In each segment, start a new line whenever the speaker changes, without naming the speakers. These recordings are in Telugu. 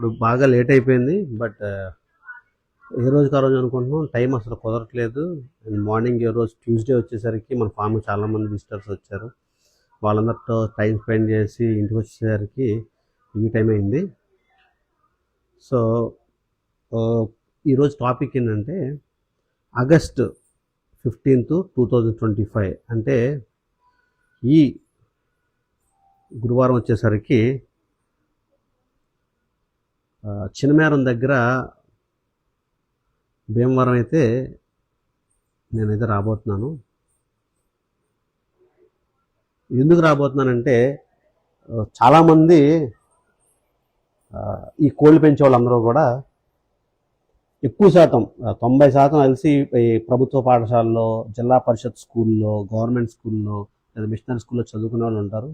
ఇప్పుడు బాగా లేట్ అయిపోయింది బట్ uh, ఏ రోజుకి ఆ రోజు అనుకుంటున్నాం? టైం అసలు కుదరట్లేదు. అండ్ మార్నింగ్ ఏ రోజు ట్యూస్డే వచ్చేసరికి మన ఫామ్ చాలామంది విజిటర్స్ వచ్చారు. వాళ్ళందరితో టైం స్పెండ్ చేసి ఇంటికి వచ్చేసరికి ఈ టైం అయింది. సో ఈరోజు టాపిక్ ఏంటంటే August fifteenth two thousand twenty five అంటే ఈ గురువారం వచ్చేసరికి చినమేరం దగ్గర భీమవరం అయితే నేనైతే రాబోతున్నాను. ఎందుకు రాబోతున్నానంటే చాలామంది ఈ కోళ్ళు పెంచే వాళ్ళందరూ కూడా ఎక్కువ శాతం తొంభై శాతం కలిసి ఈ ప్రభుత్వ పాఠశాలలో జిల్లా పరిషత్ స్కూల్లో గవర్నమెంట్ స్కూల్లో లేదా మిషనరీ స్కూల్లో చదువుకునే వాళ్ళు ఉంటారు.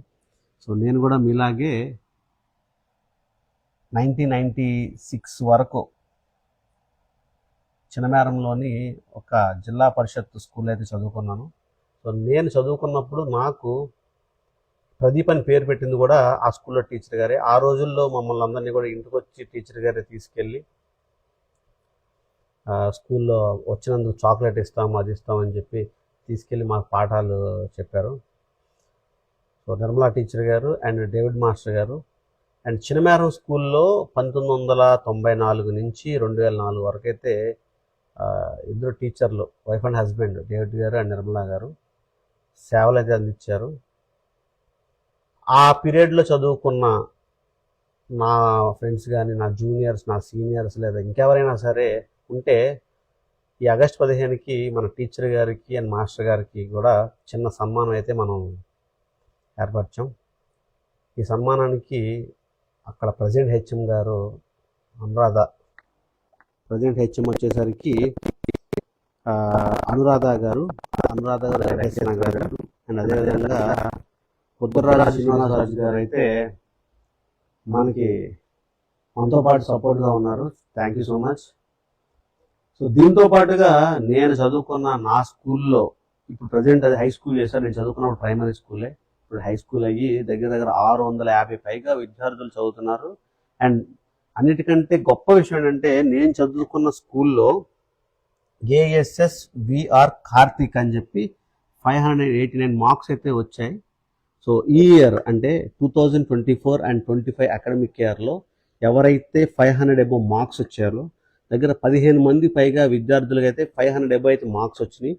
సో నేను కూడా మీలాగే నైన్టీన్ నైంటీ సిక్స్ వరకు చినమేరంలోని ఒక జిల్లా పరిషత్ స్కూల్ అయితే చదువుకున్నాను. సో నేను చదువుకున్నప్పుడు నాకు ప్రదీప్ అని పేరు పెట్టింది కూడా ఆ స్కూల్లో టీచర్ గారే. ఆ రోజుల్లో మమ్మల్ని అందరినీ కూడా ఇంటికి వచ్చి టీచర్ గారే తీసుకెళ్ళి స్కూల్లో వచ్చినందుకు చాక్లెట్ ఇస్తాం అది ఇస్తామని చెప్పి తీసుకెళ్ళి మాకు పాఠాలు చెప్పారు. సో నిర్మలా టీచర్ గారు అండ్ డేవిడ్ మాస్టర్ గారు అండ్ చినమేరం స్కూల్లో పంతొమ్మిది వందల తొంభై నాలుగు నుంచి రెండు వేల నాలుగు వరకు అయితే ఇద్దరు టీచర్లు వైఫ్ అండ్ హస్బెండ్ డేవిడ్ గారు అండ్ నిర్మలా గారు సేవలు అయితే అందించారు. ఆ పీరియడ్లో చదువుకున్న నా ఫ్రెండ్స్ కానీ నా జూనియర్స్ నా సీనియర్స్ లేదా ఇంకెవరైనా సరే ఉంటే ఈ ఆగస్ట్ పదిహేనుకి మన టీచర్ గారికి అండ్ మాస్టర్ గారికి కూడా చిన్న సన్మానం అయితే మనం ఏర్పరిచాం. ఈ సన్మానానికి అక్కడ ప్రజెంట్ హెచ్ఎం గారు అనురాధ ప్రజెంట్ హెచ్ఎం వచ్చేసరికి అనురాధ గారు అనురాధ గారు వెంకటేశ్వర గారు అండ్ అదేవిధంగా ఉత్తరరాజు శ్రీనివాసరాజు గారు అయితే మనకి మనతో పాటు సపోర్ట్గా ఉన్నారు. Thank you so much so దీంతో పాటుగా నేను చదువుకున్న నా స్కూల్లో ఇప్పుడు ప్రజెంట్ అది హై స్కూల్ చేశాను నేను చదువుకున్నప్పుడు ప్రైమరీ స్కూలే ఇప్పుడు హై స్కూల్ అయ్యి దగ్గర దగ్గర ఆరు వందల యాభై పైగా విద్యార్థులు చదువుతున్నారు. అండ్ అన్నిటికంటే గొప్ప విషయం ఏంటంటే నేను చదువుకున్న స్కూల్లో ఏఎస్ఎస్ విఆర్ కార్తిక్ అని చెప్పి five hundred eighty nine marks అయితే వచ్చాయి. సో ఈ ఇయర్ అంటే two thousand twenty four and twenty five academic ఇయర్లో ఎవరైతే ఫైవ్ హండ్రెడ్ ఎబో మార్క్స్ వచ్చారో దగ్గర పదిహేను మంది పైగా విద్యార్థులకి అయితే ఫైవ్ హండ్రెడ్ ఎబో అయితే మార్క్స్ వచ్చినాయి.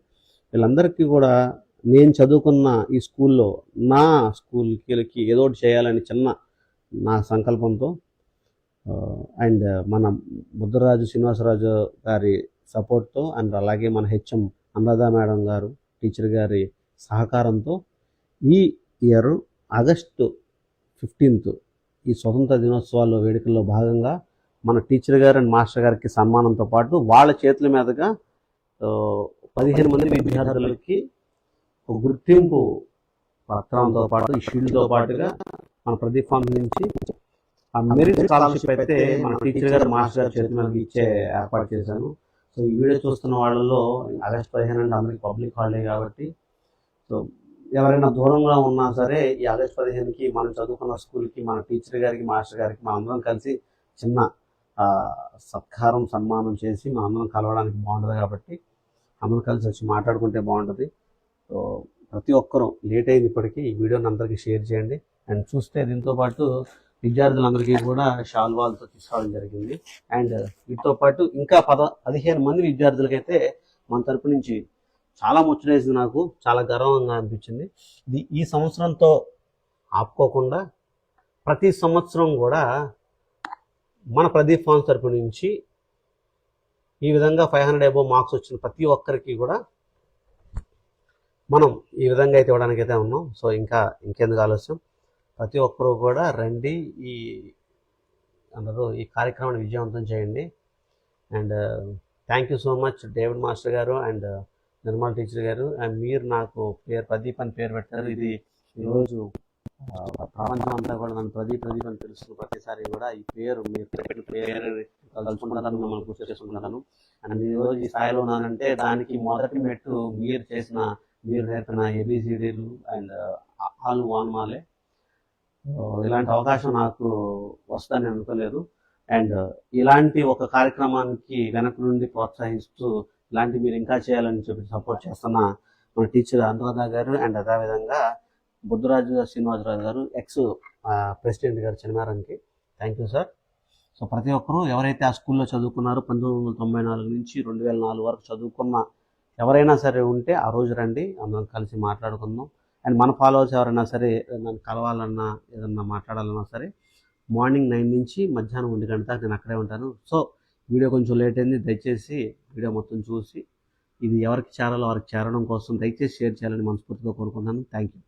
వీళ్ళందరికీ కూడా నేను చదువుకున్న ఈ స్కూల్లో నా స్కూల్కి ఏదో ఒకటి చేయాలని చిన్న నా సంకల్పంతో అండ్ మన బుద్ధరాజు శ్రీనివాసరాజు గారి సపోర్ట్తో అండ్ అలాగే మన హెచ్ఎం అనురాధ మేడం గారు టీచర్ గారి సహకారంతో ఈ ఇయర్ ఆగస్టు ఫిఫ్టీన్త్ ఈ స్వతంత్ర దినోత్సవాల వేడుకల్లో భాగంగా మన టీచర్ గారు అండ్ మాస్టర్ గారికి సన్మానంతో పాటు వాళ్ళ చేతుల మీదుగా పదిహేను మంది విద్యార్థులకి ఒక గుర్తింపు పత్రంతో పాటు ఈ షీల్డ్తో పాటుగా మన ప్రదీప్ ఫామ్ నుంచి ఆ మెరిట్ స్కాలర్షిప్ అయితే మన టీచర్ గారు మాస్టర్ గారు చేతి మీద ఇచ్చే ఏర్పాటు చేశాను. సో ఈ వీడియో చూస్తున్న వాళ్ళలో ఆగస్ట్ పదిహేను అంటే అందరికి పబ్లిక్ హాలిడే కాబట్టి సో ఎవరైనా దూరంగా ఉన్నా సరే ఈ ఆగస్ట్ పదిహేనుకి మనం చదువుకున్న స్కూల్కి మన టీచర్ గారికి మాస్టర్ గారికి మా అందరం కలిసి చిన్న సత్కారం సన్మానం చేసి మా అందరం కలవడానికి బాగుంటుంది కాబట్టి అందరం కలిసి వచ్చి మాట్లాడుకుంటే బాగుంటుంది. సో ప్రతి ఒక్కరూ లేట్ అయింది ఇప్పటికీ. ఈ వీడియోని అందరికీ షేర్ చేయండి. అండ్ చూస్తే దీంతో పాటు విద్యార్థులందరికీ కూడా షాల్వాల్తో తీసుకోవడం జరిగింది. అండ్ వీటితో పాటు ఇంకా పద పదిహేను మంది విద్యార్థులకైతే మన తరపు నుంచి చాలా ముచ్చటేసింది నాకు. చాలా గర్వంగా అనిపించింది. ఇది ఈ సంవత్సరంతో ఆపుకోకుండా ప్రతి సంవత్సరం కూడా మన ప్రదీప్ ఫాన్స్ తరపు నుంచి ఈ విధంగా ఫైవ్ హండ్రెడ్ అబోవ్ మార్క్స్ వచ్చిన ప్రతి ఒక్కరికి కూడా మనం ఈ విధంగా అయితే ఇవ్వడానికి అయితే ఉన్నాం. సో ఇంకా ఇంకెందుకు ఆలస్యం? ప్రతి ఒక్కరూ కూడా రండి ఈ అందరూ ఈ కార్యక్రమాన్ని విజయవంతం చేయండి. And thank you so much David master గారు అండ్ నిర్మల్ టీచర్ గారు. అండ్ మీరు నాకు పేరు ప్రదీప్ అని పేరు పెట్టారు. ఇది ఈరోజు ప్రపంచం అంతా కూడా నన్ను ప్రదీప్ ప్రదీప్ అని తెలుస్తున్న ప్రతిసారి కూడా ఈ పేరు మీరు పెట్టిన పేరు తలుచుకుంటాను మిమ్మల్ని గుర్తు చేసుకుంటున్నాను. అండ్ ఈరోజు ఈ స్థాయిలో ఉన్నానంటే దానికి మొదటి మెట్టు మీరు చేసిన మీరు నేర్పిన ఏబిసిడీలు అండ్ ఆలు వాన్మాలే. ఇలాంటి అవకాశం నాకు వస్తుందని అనుకోలేదు. అండ్ ఇలాంటి ఒక కార్యక్రమానికి వెనక నుండి ప్రోత్సహిస్తూ ఇలాంటి మీరు ఇంకా చేయాలని చెప్పి సపోర్ట్ చేస్తున్న మన టీచర్ అనురాధ గారు అండ్ అదేవిధంగా బుద్ధరాజు శ్రీనివాసరాజు గారు ఎక్స్ ప్రెసిడెంట్ గారు చినమారానికి. Thank you sir. సో ప్రతి ఒక్కరూ ఎవరైతే ఆ స్కూల్లో చదువుకున్నారో పంతొమ్మిది వందల తొంభై నాలుగు నుంచి రెండు వేల నాలుగు వరకు చదువుకున్న ఎవరైనా సరే ఉంటే ఆ రోజు రండి అందరం కలిసి మాట్లాడుకుందాం. అండ్ మన ఫాలోవర్స్ ఎవరైనా సరే నన్ను కలవాలన్నా ఏదన్నా మాట్లాడాలన్నా సరే మార్నింగ్ నైన్ నుంచి మధ్యాహ్నం ఒంటి గంట దాకా నేను అక్కడే ఉంటాను. సో వీడియో కొంచెం లేట్ అయింది దయచేసి వీడియో మొత్తం చూసి ఇది ఎవరికి చేరాలో వారికి చేరడం కోసం దయచేసి షేర్ చేయాలని మనస్ఫూర్తిగా కోరుకుంటున్నాను. Thank you